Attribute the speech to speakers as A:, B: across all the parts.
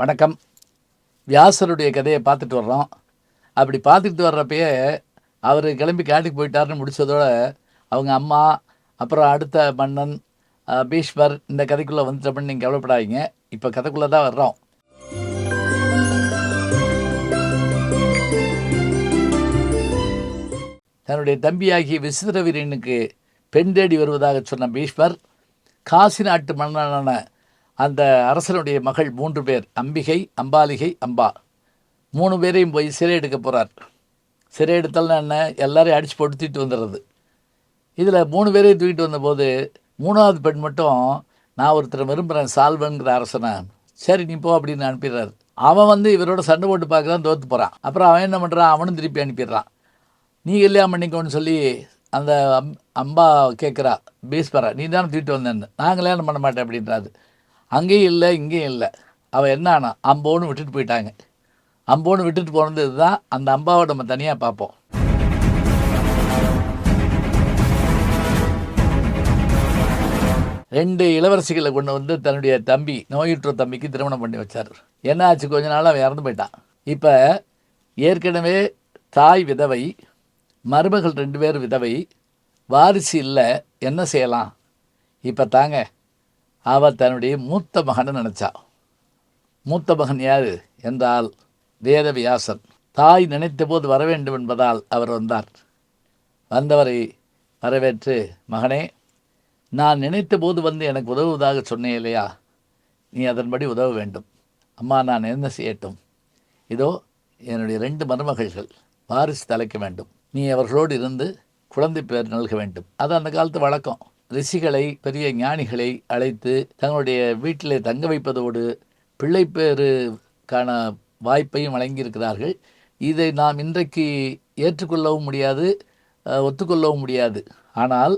A: வணக்கம். வியாசருடைய கதையை பார்த்துட்டு வர்றோம். அப்படி பார்த்துட்டு வர்றப்பயே அவர் கிளம்பி காட்டுக்கு போயிட்டாருன்னு முடிச்சதோட அவங்க அம்மா அப்புறம் அடுத்த மன்னன் பீஷ்மர் இந்த கதைக்குள்ளே வந்துட்டோம்னு நீங்கள் கவலைப்படாதீங்க. இப்போ கதைக்குள்ளே தான் வர்றோம். தன்னுடைய தம்பியாகிய விசித்திரவீரனுக்கு பெண் தேடி வருவதாக சொன்ன பீஷ்மர் காசி நாட்டு மன்னனான அந்த அரசனுடைய மகள் மூன்று பேர் அம்பிகை அம்பாலிகை அம்பா. மூணு பேரையும் போய் சிறை எடுக்க போகிறார் சிறை எடுத்தாலும் என்ன? எல்லாரையும் அடித்து போட்டு தூக்கிட்டு வந்துடுறது. இதில் மூணு பேரையும் தூக்கிட்டு வந்தபோது மூணாவது பெண் மட்டும் நான் ஒருத்தரை விரும்புகிறேன் சால்வன்கிற அரசனை. சரி நீ போ அப்படின்னு அனுப்பிடுறாரு. அவன் வந்து இவரோட சண்டை போட்டு பார்க்குறான் தோற்று போகிறான் அப்புறம் அவன் என்ன பண்ணுறான் அவனும் திருப்பி அனுப்பிடுறான். நீ கல்யாணம் பண்ணிக்கோன்னு சொல்லி அந்த அம் அம்பா கேட்குறா பீஸ்பரா நீ தானே தூக்கிட்டு வந்தேன்னு. நான் கல்யாணம் பண்ண மாட்டேன் அப்படின்றாரு. அங்கேயும் இல்லை இங்கேயும் இல்லை. அவள் என்ன அம்போன்னு விட்டுட்டு போயிட்டாங்க. அம்போன்னு விட்டுட்டு போனது இதுதான். அந்த அம்பாவை நம்ம தனியாக பார்ப்போம். ரெண்டு இளவரசிகளை கொண்டு வந்து தன்னுடைய தம்பி நோயுற்ற தம்பிக்கு திருமணம் பண்ணி வச்சார். என்ன ஆச்சு? கொஞ்ச நாள் அவன் இறந்து போயிட்டான். இப்போ ஏற்கனவே தாய் விதவை மருமகள் ரெண்டு பேர் விதவை வாரிசு இல்லை. என்ன செய்யலாம்? இப்போ தாங்க அவள் தன்னுடைய மூத்த மகனை நினச்சா. மூத்த மகன் யார் என்றால் வேதவியாசன். தாய் நினைத்த போது வர வேண்டும் என்பதால் அவர் வந்தார். வந்தவரை வரவேற்று மகனே நான் நினைத்த போது வந்து எனக்கு உதவுவதாக சொன்னேன் இல்லையா? நீ அதன்படி உதவ வேண்டும். அம்மா நான் என்ன செய்யட்டும்? இதோ என்னுடைய ரெண்டு மருமகள்கள் வாரிசு தலைக்க வேண்டும். நீ அவர்களோடு இருந்து குழந்தை பேர் நல்க வேண்டும். அது அந்த காலத்து வழக்கம். ரிஷிகளை பெரிய ஞானிகளை அழைத்து தங்களுடைய வீட்டில் தங்க வைப்பதோடு பிள்ளைப்பேருக்கான வாய்ப்பையும் வழங்கியிருக்கிறார்கள். இதை நாம் இன்றைக்கு ஏற்றுக்கொள்ளவும் முடியாது ஒத்துக்கொள்ளவும் முடியாது. ஆனால்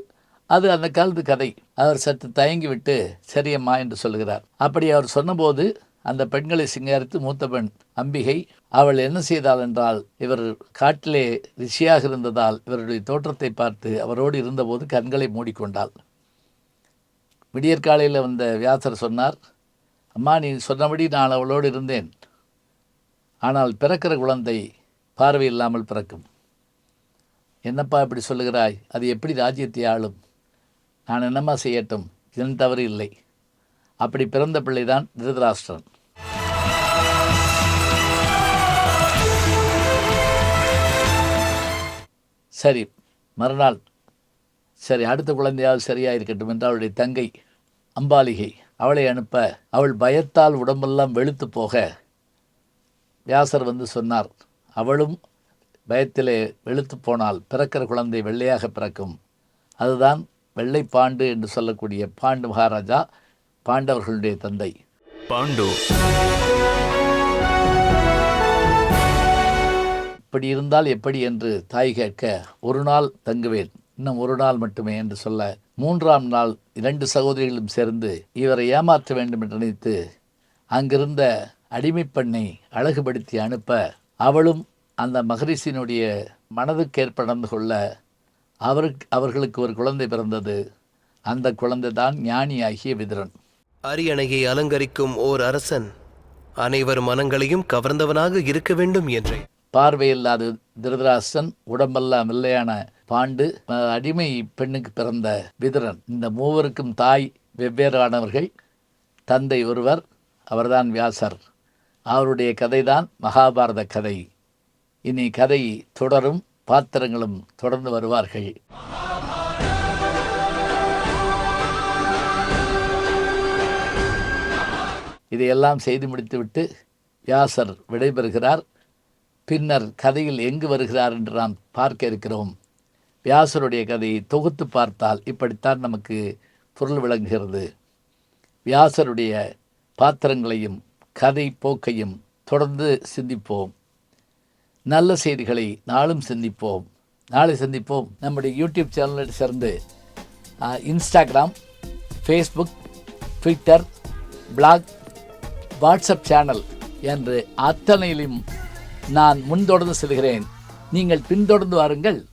A: அது அந்த காலத்து கதை. அவர் சற்று தயங்கிவிட்டு சரியம்மா என்று சொல்கிறார் அப்படி அவர் சொன்னபோது அந்த பெண்களை சிங்காரித்து மூத்த பெண் அம்பிகை அவள் என்ன செய்தாள் என்றால் இவர் காட்டிலே ரிஷியாக இருந்ததால் இவருடைய தோற்றத்தை பார்த்து அவரோடு இருந்தபோது கண்களை மூடிக்கொண்டாள். விடியற்காலையில் வந்த வியாசர் சொன்னார் அம்மா நீ சொன்னபடி நான் அவளோடு இருந்தேன். ஆனால் பிறக்கிற குழந்தை பார்வை இல்லாமல் பிறக்கும். என்னப்பா இப்படி சொல்லுகிறாய்? அது எப்படி ராஜ்யத்தை ஆளும்? நான் என்னம்மா செய்யட்டும்? இதன் தவறு இல்லை. அப்படி பிறந்த பிள்ளைதான் திருதராஷ்டிரன். சரி மறுநாள். சரி அடுத்த குழந்தையாவது சரியாக இருக்கட்டும் என்று அவளுடைய தங்கை அம்பாலிகை அவளை அனுப்ப அவள் பயத்தால் உடம்பெல்லாம் வெளுத்து போக வியாசர் வந்து சொன்னார். அவளும் பயத்திலே வெளுத்து போனால் பிறக்கிற குழந்தை வெள்ளையாக பிறக்கும். அதுதான் வெள்ளை பாண்டு என்று சொல்லக்கூடிய பாண்டு மகாராஜா பாண்டவர்களுடைய தந்தை.
B: பாண்டு.
A: இப்படி இருந்தால் எப்படி என்று தாய் கேட்க ஒரு நாள் தங்குவேன் இன்னும் ஒரு நாள் மட்டுமே என்று சொல்ல மூன்றாம் நாள் இரண்டு சகோதரிகளும் சேர்ந்து இவரை ஏமாற்ற வேண்டும் என்று நினைத்து அங்கிருந்த அடிமை பெண்ணை அழகுபடுத்தி அனுப்ப அவளும் அந்த மகரிஷியினுடைய மனதுக்கேற்ப நடந்து கொள்ள அவருக்கு அவர்களுக்கு ஒரு குழந்தை பிறந்தது. அந்த குழந்தை தான் ஞானியாகிய விதுரன்.
C: அரியணையை அலங்கரிக்கும் ஓர் அரசன் அனைவர் மனங்களையும் கவர்ந்தவனாக இருக்க வேண்டும் என்றேன்.
A: பார்வையில்லாத திருதராசன் உடம்பெல்லாம் வெள்ளையான பாண்டு அடிமை பெண்ணுக்கு பிறந்த விதுரன். இந்த மூவருக்கும் தாய் வெவ்வேறானவர்கள். தந்தை ஒருவர் அவர்தான் வியாசர். அவருடைய கதைதான் மகாபாரத கதை. இனி கதை தொடரும் பாத்திரங்களும் தொடர்ந்து வருவார்கள். இதையெல்லாம் செய்து முடித்துவிட்டு வியாசர் விடைபெறுகிறார். பின்னர் கதையில் எங்கு வருகிறார் என்று நாம் பார்க்க இருக்கிறோம். வியாசருடைய கதையை தொகுத்து பார்த்தால் இப்படித்தான் நமக்கு பொருள் விளங்குகிறது. வியாசருடைய பாத்திரங்களையும் கதை போக்கையும் தொடர்ந்து சிந்திப்போம். நல்ல செய்திகளை நாளும் சிந்திப்போம். நாளை சந்திப்போம். நம்முடைய யூடியூப் சேனலை சேர்ந்து Instagram Facebook Twitter blog WhatsApp channel என்று அத்தனையிலும் நான் முன்தொடர்ந்து செல்கிறேன். நீங்கள் பின்தொடர்ந்து வாருங்கள்.